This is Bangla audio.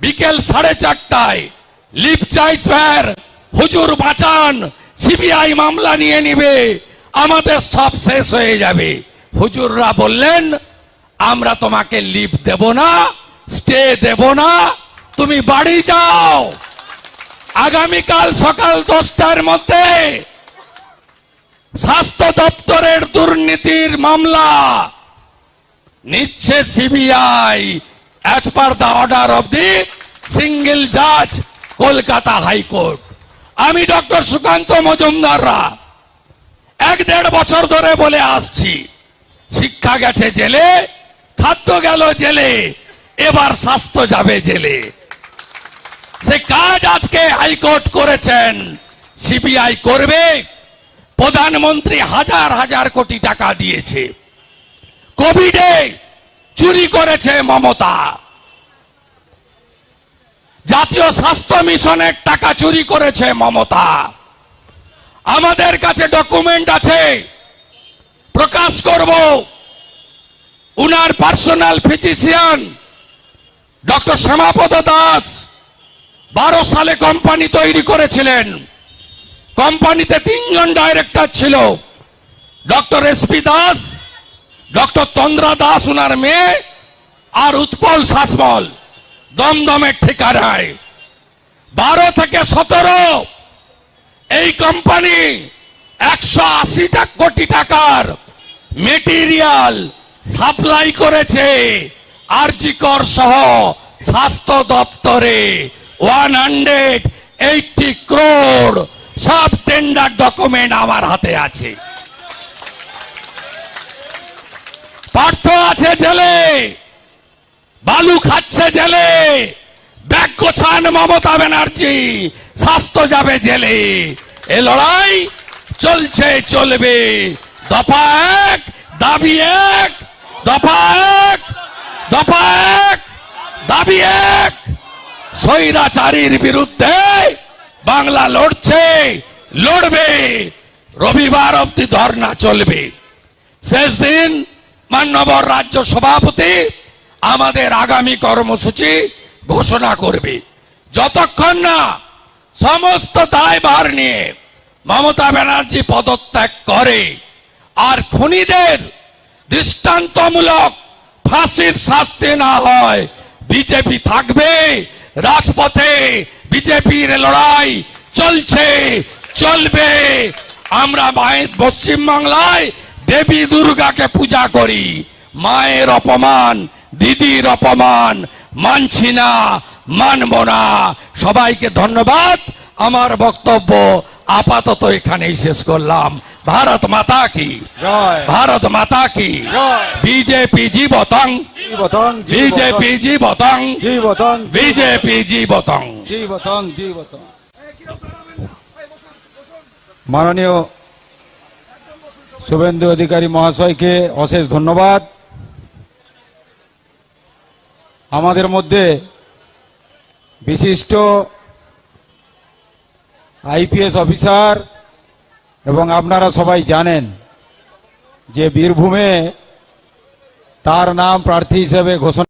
বিকেল সাড়ে চারটায় লিপ চাই স্যার, হুজুর বাঁচান, সিবিআই মামলা নিয়ে নিবে, আমাদের সব শেষ হয়ে যাবে। হুজুররা বললেন, আমরা তোমাকে লিপ দেব না, স্টে দেব না, তুমি বাড়ি যাও। আগামীকাল সকাল দশটার মধ্যে স্বাস্থ্য দপ্তরের দুর্নীতির মামলা। নিচ্ছে CBI as per the order of the single জাজ কলকাতা হাইকোর্ট আমি ডক্টর সুকান্ত মজুমদাররা এক দেড় বছর ধরে বলে আসছি, শিক্ষা গেছে জেলে, খাদ্য গেল জেলে, এবার স্বাস্থ্য যাবে জেলে। সে কাজ আজকে হাইকোর্ট করেছেন সিবিআই করবে, প্রধানমন্ত্রী হাজার হাজার কোটি টাকা দিয়েছে। কোভিডে চুরি করেছে মমতা। জাতীয় স্বাস্থ্য মিশনের টাকা চুরি করেছে মমতা। আমাদের কাছে ডকুমেন্ট আছে। প্রকাশ করব। উনার personal physician, doctor Shyamapada Das, বারো সালে কোম্পানি তৈরি করেছিলেন। কোম্পানিতে তিনজন ডাইরেক্টর ছিল। Doctor S P Das, doctor Tandra Das উনার মেয়ে, আর উৎপল শাসমল। দমদমের ঠিকানায়। বারো থেকে সতেরো, এই কোম্পানি একশো আশিটা কোটি টাকার মেটেরিয়াল সাপ্লাই করেছে আরজিকর সহ স্বাস্থ্য দপ্তরে। ওয়ান হান্ড্রেড এইটি ক্রোড সব টেন্ডার ডকুমেন্ট আমার হাতে আছে। পার্থ আছে জেলে। বালু খাচ্ছে জেলে। ব্যাগ গোছান মমতা ব্যানার্জি, স্বাস্থ্য যাবে জেলে। এ লড়াই চলছে, চলবে। দফা এক, দাবি এক, দফা এক দফা এক, দাবি এক। স্বৈরাচারীর বিরুদ্ধে বাংলা লড়ছে, লড়বে। রবিবার অব্দি ধর্ণা চলবে। শেষ দিন মান্যবর রাজ্য সভাপতি আমাদের আগামী কর্মসূচি ঘোষণা করবে। যতক্ষণ না সমস্ত দায়ভার নিয়ে মমতা ব্যানার্জি পদত্যাগ করে আর খুনিদের দৃষ্টান্তমূলক ফাঁসির শাস্তি না হয়, বিজেপি থাকবে, রাজপথে বিজেপির লড়াই চলছে, চলবে। আমরা মায়ের পশ্চিম বাংলায় দেবী দুর্গাকে পূজা করি, মায়ের অপমান দিদির অপমান। মানছি না মানব না। সবাইকে ধন্যবাদ। আমার বক্তব্য আপাতত এখানেই শেষ করলাম। ভারত মাতা কি? ভারত মাতা কি। বিজেপি জীবতং বিজেপি জীবতং জীবতং বিজেপি জীবতং জীবতং জীবতং মাননীয় শুভেন্দু অধিকারী মহাশয়কে অশেষ ধন্যবাদ। আমাদের মধ্যে বিশিষ্ট আইপিএস অফিসার এবং আপনারা সবাই জানেন যে বীরভূমে তার নাম প্রার্থী হিসেবে ঘোষণা